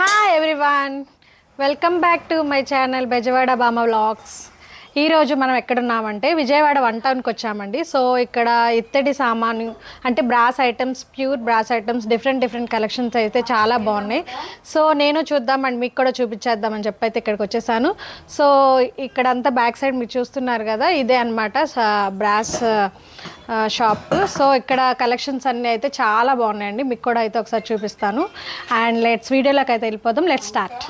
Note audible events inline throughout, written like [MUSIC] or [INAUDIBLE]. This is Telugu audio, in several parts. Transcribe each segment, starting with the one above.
Hi everyone welcome back to my channel Bezawada Bama vlogs ఈరోజు మనం ఎక్కడున్నామంటే విజయవాడ వన్ టౌన్కి వచ్చామండి. సో ఇక్కడ ఇత్తడి సామాను అంటే brass items pure brass items different different collections అయితే చాలా బాగున్నాయి. సో నేను చూద్దామండి మీకు కూడా చూపించేద్దామని చెప్పి అయితే ఇక్కడికి వచ్చేసాను. సో ఇక్కడ అంతా బ్యాక్ సైడ్ మీరు చూస్తున్నారు కదా ఇదే అనమాట బ్రాస్ షాప్. సో ఇక్కడ కలెక్షన్స్ అన్నీ అయితే చాలా బాగున్నాయండి. మీకు కూడా అయితే ఒకసారి చూపిస్తాను. అండ్ లెట్స్ వీడియోలోకి అయితే వెళ్ళిపోదాం. Let's start.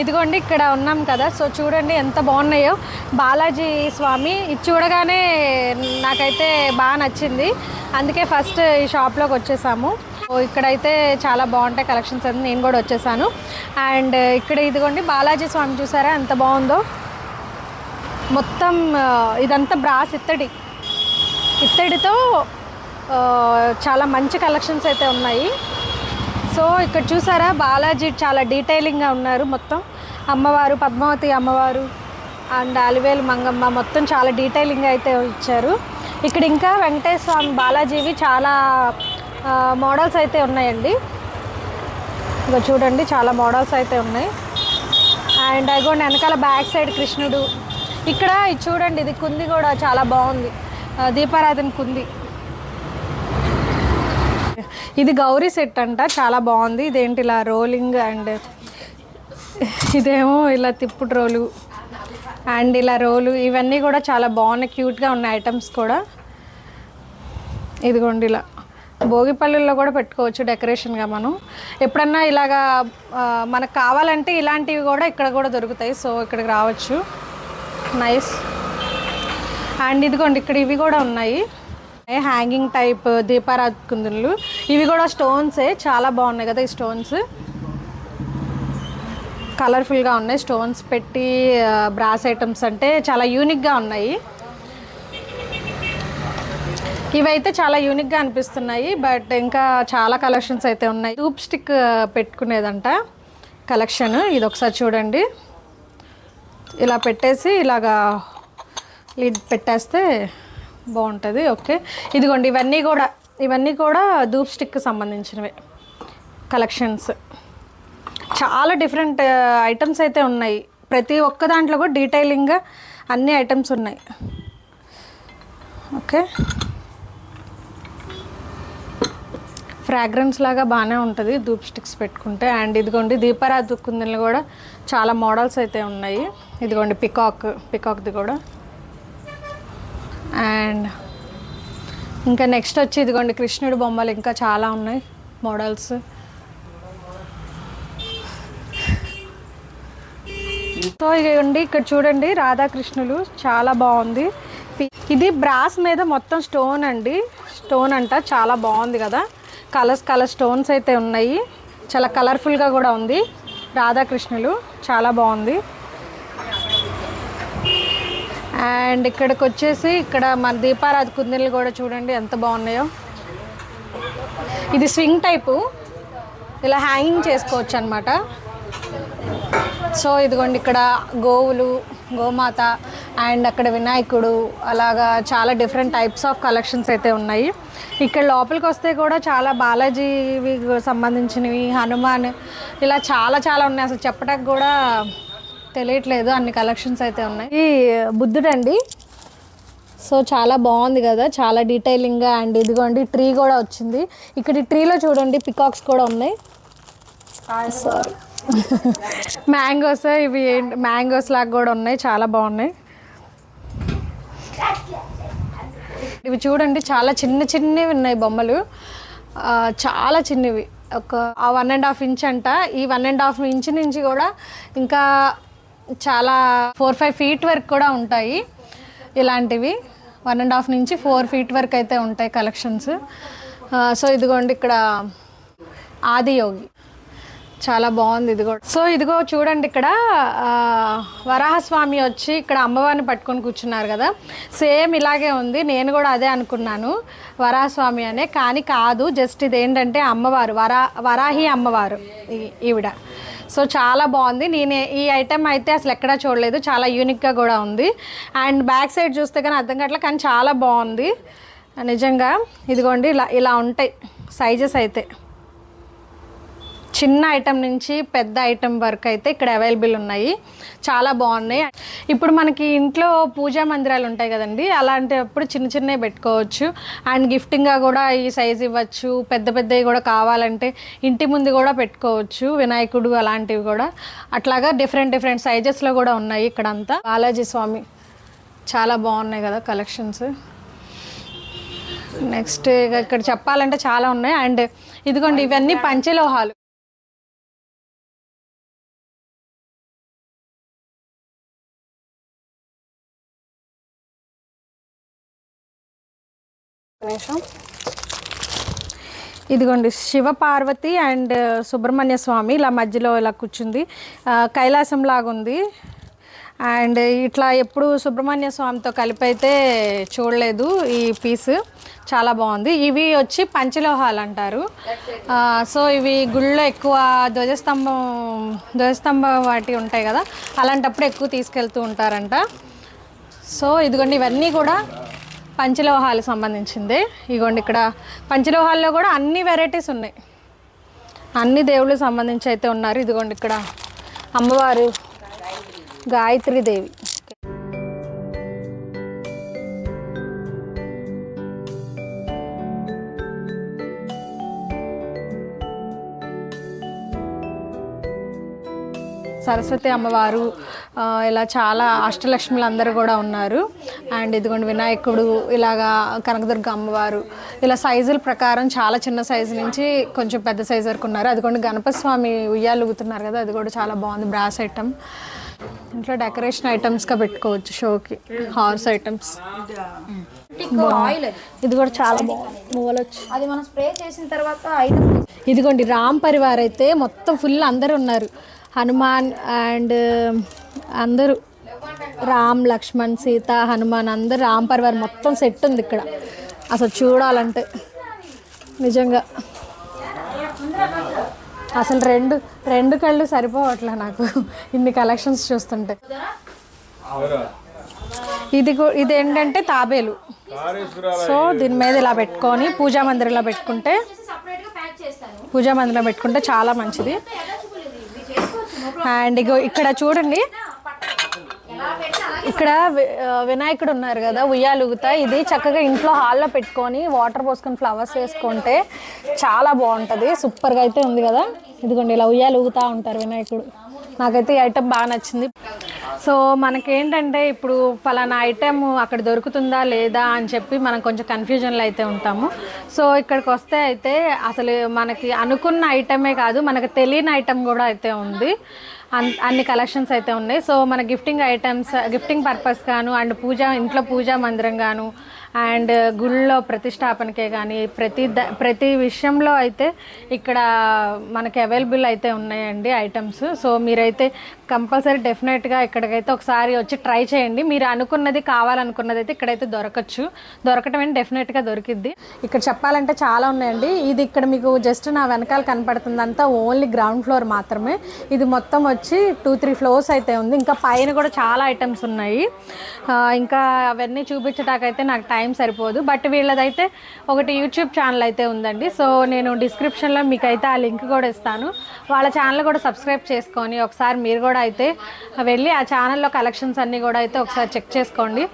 ఇదిగోండి ఇక్కడ ఉన్నాం కదా. సో చూడండి ఎంత బాగున్నాయో. బాలాజీ స్వామి ఇది చూడగానే నాకైతే బాగా నచ్చింది. అందుకే ఫస్ట్ ఈ షాప్లోకి వచ్చేసాము. ఇక్కడైతే చాలా బాగుంటాయి కలెక్షన్స్ అని నేను కూడా వచ్చేసాను. అండ్ ఇక్కడ ఇదిగోండి బాలాజీ స్వామి చూసారా? ఎంత బాగుందో. మొత్తం ఇదంతా బ్రాస్ ఇత్తడి. ఇత్తడితో చాలా మంచి కలెక్షన్స్ అయితే ఉన్నాయి. సో ఇక్కడ చూసారా? బాలాజీ చాలా డీటెయిలింగ్గా ఉన్నారు మొత్తం. అమ్మవారు పద్మావతి అమ్మవారు అండ్ అలివేలు మంగమ్మ మొత్తం చాలా డీటెయిలింగ్ అయితే ఇచ్చారు. ఇక్కడ ఇంకా వెంకటేశ్వర స్వామి బాలాజీవి చాలా మోడల్స్ అయితే ఉన్నాయండి. ఇక చూడండి చాలా మోడల్స్ అయితే ఉన్నాయి. అండ్ అగోండి వెనకాల బ్యాక్ సైడ్ కృష్ణుడు. ఇక్కడ ఇది చూడండి ఇది కుంది కూడా చాలా బాగుంది. దీపారాధన కుంది. ఇది గౌరీ సెట్ అంట చాలా బాగుంది. ఇదేంటి ఇలా రోలింగ్ అండ్ ఇదేమో ఇలా తిప్పుడు రోలు అండ్ ఇలా రోలు ఇవన్నీ కూడా చాలా బాగున్నాయి క్యూట్గా ఉన్నాయి ఐటమ్స్ కూడా. ఇదిగోండి ఇలా. భోగిపల్లిలో కూడా పెట్టుకోవచ్చు డెకరేషన్గా మనం. ఎప్పుడన్నా ఇలాగా మనకు కావాలంటే ఇలాంటివి కూడా ఇక్కడ కూడా దొరుకుతాయి సో ఇక్కడికి రావచ్చు. నైస్ అండ్ ఇదిగోండి ఇక్కడ ఇవి కూడా ఉన్నాయి. హ్యాంగింగ్ టైప్ దీపారాధ కుందులు. ఇవి కూడా స్టోన్సే చాలా బాగున్నాయి కదా ఈ స్టోన్స్ కలర్ఫుల్గా ఉన్నాయి. స్టోన్స్ పెట్టి బ్రాస్ ఐటమ్స్ అంటే చాలా యూనిక్గా ఉన్నాయి. ఇవైతే చాలా యూనిక్గా అనిపిస్తున్నాయి. బట్ ఇంకా చాలా కలెక్షన్స్ అయితే ఉన్నాయి. టూప్ స్టిక్ పెట్టుకునేదంట. కలెక్షన్ ఇది ఒకసారి చూడండి. ఇలా పెట్టేసి ఇలాగా లిడ్ పెట్టేస్తే బాగుంటుంది ఓకే. ఇదిగోండి ఇవన్నీ కూడా ఇవన్నీ కూడా ధూప్ స్టిక్ సంబంధించినవి కలెక్షన్స్. చాలా డిఫరెంట్ ఐటమ్స్ అయితే ఉన్నాయి. ప్రతి ఒక్క దాంట్లో కూడా డీటెయిలింగ్గా అన్ని ఐటమ్స్ ఉన్నాయి. ఓకే. ఫ్రాగ్రెన్స్ లాగా బాగానే ఉంటుంది ధూప్ స్టిక్స్ పెట్టుకుంటే. అండ్ ఇదిగోండి దీపారాధ కుందలు కూడా చాలా మోడల్స్ అయితే ఉన్నాయి. ఇదిగోండి పికాక్ పికాక్ది కూడా. అండ్ ఇంకా నెక్స్ట్ వచ్చి ఇదిగోండి కృష్ణుడి బొమ్మలు ఇంకా చాలా ఉన్నాయి మోడల్స్ సో ఇవ్వండి ఇక్కడ చూడండి రాధాకృష్ణులు చాలా బాగుంది. ఇది బ్రాస్ మీద మొత్తం స్టోన్ అండి స్టోన్ అంట చాలా బాగుంది కదా. కలర్స్ కలర్ స్టోన్స్ అయితే ఉన్నాయి. చాలా కలర్ఫుల్గా కూడా ఉంది. రాధాకృష్ణులు చాలా బాగుంది. అండ్ ఇక్కడికి వచ్చేసి ఇక్కడ మన దీపారాధ కుందెలు కూడా చూడండి ఎంత బాగున్నాయో. ఇది స్వింగ్ టైపు. ఇలా హ్యాంగింగ్ చేసుకోవచ్చు అనమాట సో ఇదిగోండి ఇక్కడ గోవులు గోమాత అండ్ అక్కడ వినాయకుడు అలాగా చాలా డిఫరెంట్ టైప్స్ ఆఫ్ కలెక్షన్స్ అయితే ఉన్నాయి. ఇక్కడ లోపలికి వస్తే కూడా చాలా బాలాజీవి సంబంధించినవి హనుమాన్ ఇలా చాలా చాలా ఉన్నాయి. అసలు చెప్పడానికి కూడా తెలియట్లేదు. అన్ని కలెక్షన్స్ అయితే ఉన్నాయి. ఈ బుద్ధుడు అండి సో చాలా బాగుంది కదా. చాలా డీటెయిలింగ్గా అండ్ ఇదిగోండి ట్రీ కూడా వచ్చింది. ఇక్కడ ఈ ట్రీలో చూడండి పికాక్స్ కూడా ఉన్నాయి. సారీ మ్యాంగోస్ [LAUGHS] ఇవి మ్యాంగోస్ లాగా కూడా ఉన్నాయి. చాలా బాగున్నాయి. ఇవి చూడండి చాలా చిన్న చిన్నవి ఉన్నాయి బొమ్మలు. చాలా చిన్నవి. ఒక వన్ అండ్ హాఫ్ ఇంచ్ అంట. ఈ వన్ అండ్ హాఫ్ ఇంచ్ నుంచి కూడా ఇంకా చాలా ఫోర్ ఫైవ్ ఫీట్ వరకు కూడా ఉంటాయి ఇలాంటివి. వన్ అండ్ హాఫ్ నుంచి ఫోర్ ఫీట్ వరకు అయితే ఉంటాయి కలెక్షన్స్. సో ఇదిగోండి ఇక్కడ ఆదియోగి చాలా బాగుంది ఇది కూడా. సో ఇదిగో చూడండి ఇక్కడ వరాహస్వామి వచ్చి ఇక్కడ అమ్మవారిని పట్టుకొని కూర్చున్నారు కదా. సేమ్ ఇలాగే ఉంది. నేను కూడా అదే అనుకున్నాను వరాహస్వామి అనే. కానీ కాదు జస్ట్ ఇది ఏంటంటే అమ్మవారు వరా వరాహి అమ్మవారు ఈ- ఈవిడ. సో చాలా బాగుంది. నేను ఈ ఐటెం అయితే అసలు ఎక్కడా చూడలేదు. చాలా యూనిక్గా కూడా ఉంది. అండ్ బ్యాక్ సైడ్ చూస్తే కానీ అర్థం కావట్లేదు కానీ చాలా బాగుంది. నిజంగా ఇదిగోండి ఇలా ఇలా ఉంటాయి. సైజెస్ అయితే. చిన్న ఐటెం నుంచి పెద్ద ఐటెం వరకు అయితే ఇక్కడ అవైలబుల్ ఉన్నాయి. చాలా బాగున్నాయి. ఇప్పుడు మనకి ఇంట్లో పూజా మందిరాలు ఉంటాయి కదండి అలాంటప్పుడు చిన్న చిన్నవి పెట్టుకోవచ్చు. అండ్ గిఫ్టింగ్గా కూడా ఈ సైజ్ ఇవ్వచ్చు. పెద్ద పెద్దవి కూడా కావాలంటే ఇంటి ముందు కూడా పెట్టుకోవచ్చు. వినాయకుడు అలాంటివి కూడా. అట్లాగా డిఫరెంట్ డిఫరెంట్ సైజెస్లో కూడా ఉన్నాయి ఇక్కడ అంతా బాలాజీ స్వామి చాలా బాగున్నాయి కదా కలెక్షన్స్ నెక్స్ట్ ఇక ఇక్కడ చెప్పాలంటే చాలా ఉన్నాయి. అండ్ ఇదిగోండి ఇవన్నీ పంచలోహాలు. నిమిషం. ఇదిగోండి శివ పార్వతి అండ్ సుబ్రహ్మణ్య స్వామి ఇలా మధ్యలో ఇలా కూర్చుంది. కైలాసం లాగా ఉంది అండ్ ఇట్లా ఎప్పుడు సుబ్రహ్మణ్య స్వామితో కలిపి అయితే చూడలేదు ఈ పీస్. చాలా బాగుంది. ఇవి వచ్చి పంచలోహాలు అంటారు. సో ఇవి గుళ్ళో ఎక్కువ ధ్వజస్తంభం ధ్వజస్తంభం వాటి ఉంటాయి కదా అలాంటప్పుడు ఎక్కువ తీసుకెళ్తూ ఉంటారంట. సో ఇదిగోండి ఇవన్నీ కూడా పంచలోహాలకు సంబంధించింది. ఇదిగోండి ఇక్కడ పంచలోహాల్లో కూడా అన్ని వెరైటీస్ ఉన్నాయి. అన్ని దేవుళ్ళకి సంబంధించి అయితే ఉన్నారు. ఇదిగోండి ఇక్కడ అమ్మవారు గాయత్రి దేవి. సరస్వతి అమ్మవారు ఇలా చాలా అష్టలక్ష్ములు అందరూ కూడా ఉన్నారు. అండ్ ఇదిగోండి వినాయకుడు ఇలాగా కనకదుర్గ అమ్మవారు. ఇలా సైజుల ప్రకారం చాలా చిన్న సైజు నుంచి కొంచెం పెద్ద సైజు వరకు ఉన్నారు. అదిగోండి గణపతి స్వామి ఉయ్యాలు ఊగుతున్నారు కదా అది కూడా చాలా బాగుంది. Brass item. ఇంట్లో డెకరేషన్ ఐటమ్స్గా పెట్టుకోవచ్చు షోకి. Horse items. ఇది కూడా చాలా బాగుంది. అది మనం స్ప్రే చేసిన తర్వాత ఇదిగోండి రామ్ పరివార్ అయితే మొత్తం ఫుల్ అందరు ఉన్నారు. హనుమాన్ అండ్ అందరూ. రామ్ లక్ష్మణ్ సీత హనుమాన్ అందరు రామ్ పరివార్ మొత్తం సెట్ ఉంది ఇక్కడ. అసలు చూడాలంటే. నిజంగా. అసలు రెండు రెండు కళ్ళు సరిపోవట్లే నాకు ఇన్ని కలెక్షన్స్ చూస్తుంటే. ఇది ఇది ఏంటంటే తాబేలు. సో దీని మీద ఇలా పెట్టుకొని పూజా మందిరంలో పెట్టుకుంటే పూజా మందిరంలో పెట్టుకుంటే చాలా మంచిది. అండ్ ఇగో ఇక్కడ చూడండి. ఇక్కడ వినాయకుడు ఉన్నారు కదా ఉయ్యాలు ఊగుతా. ఇది చక్కగా ఇంట్లో హాల్లో పెట్టుకొని వాటర్ పోసుకొని ఫ్లవర్స్ వేసుకుంటే చాలా బాగుంటుంది. సూపర్గా అయితే ఉంది కదా. ఇదిగోండి ఇలా ఉయ్యాలు ఊగుతూ ఉంటారు వినాయకుడు. నాకైతే ఈ ఐటెం బాగా నచ్చింది. సో మనకేంటంటే ఇప్పుడు ఫలానా ఐటెం అక్కడ దొరుకుతుందా లేదా అని చెప్పి మనం కొంచెం కన్ఫ్యూజన్లో అయితే ఉంటాము. సో ఇక్కడికి వస్తే అయితే అసలు మనకి అనుకున్న ఐటమే కాదు మనకు తెలియని ఐటెం కూడా అయితే ఉంది. అన్ అన్ని కలెక్షన్స్ అయితే ఉన్నాయి. సో మన గిఫ్టింగ్ ఐటమ్స్ గిఫ్టింగ్ పర్పస్ గాను అండ్ పూజ ఇంట్లో పూజా మందిరం గాను అండ్ గుళ్ళో ప్రతిష్టాపనకే కానీ ప్రతి ద- ప్రతి విషయంలో అయితే ఇక్కడ మనకి అవైలబుల్ అయితే ఉన్నాయండి ఐటమ్స్. సో మీరైతే కంపల్సరీ డెఫినెట్గా ఇక్కడికైతే ఒకసారి వచ్చి ట్రై చేయండి. మీరు అనుకున్నది కావాలనుకున్నది అయితే ఇక్కడైతే దొరకచ్చు. దొరకటం ఏంటి డెఫినెట్గా దొరికిద్ది. ఇక్కడ చెప్పాలంటే చాలా ఉన్నాయండి. ఇది ఇక్కడ మీకు జస్ట్ నా వెనకాల కనపడుతుందంతా ఓన్లీ గ్రౌండ్ ఫ్లోర్ మాత్రమే. ఇది మొత్తం వచ్చి టూ త్రీ ఫ్లోర్స్ అయితే ఉంది. ఇంకా పైన కూడా చాలా ఐటమ్స్ ఉన్నాయి. ఇంకా అవన్నీ చూపించడానికైతే నాకు టైం టైం సరిపోదు. బట్ వీళ్ళదైతే ఒకటి యూట్యూబ్ ఛానల్ అయితే ఉందండి. సో నేను డిస్క్రిప్షన్లో మీకు అయితే ఆ లింక్ కూడా ఇస్తాను. వాళ్ళ ఛానల్ కూడా సబ్స్క్రైబ్ చేసుకొని ఒకసారి మీరు కూడా అయితే వెళ్ళి ఆ ఛానల్లో కలెక్షన్స్ అన్నీ కూడా అయితే ఒకసారి చెక్ చేసుకోండి.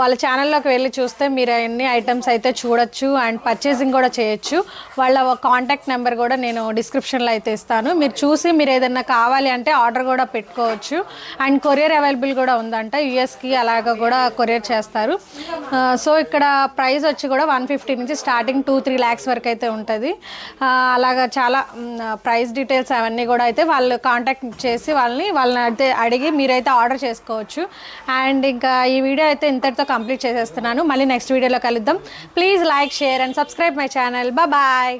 వాళ్ళ ఛానల్లోకి వెళ్ళి చూస్తే మీరు అన్ని ఐటమ్స్ అయితే చూడొచ్చు అండ్ పర్చేసింగ్ కూడా చేయొచ్చు. వాళ్ళ కాంటాక్ట్ నెంబర్ కూడా నేను డిస్క్రిప్షన్లో అయితే ఇస్తాను. మీరు చూసి మీరు ఏదైనా కావాలి అంటే ఆర్డర్ కూడా పెట్టుకోవచ్చు. అండ్ కొరియర్ అవైలబుల్ కూడా ఉందంట. యూఎస్కి అలాగ కూడా కొరియర్ చేస్తారు. సో ఇక్కడ ప్రైస్ వచ్చి కూడా వన్ ఫిఫ్టీ నుంచి స్టార్టింగ్ టూ త్రీ ల్యాక్స్ వరకు అయితే ఉంటుంది. అలాగా చాలా ప్రైస్ డీటెయిల్స్ అవన్నీ కూడా అయితే వాళ్ళు కాంటాక్ట్ చేసి వాళ్ళని వాళ్ళని అయితే అడిగి మీరైతే ఆర్డర్ చేసుకోవచ్చు. అండ్ ఇంకా ఈ వీడియో అయితే ఇంతటితో కంప్లీట్ చేసేస్తున్నాను. మళ్ళీ నెక్స్ట్ వీడియోలో కలుద్దాం. Please like share and subscribe my channel bye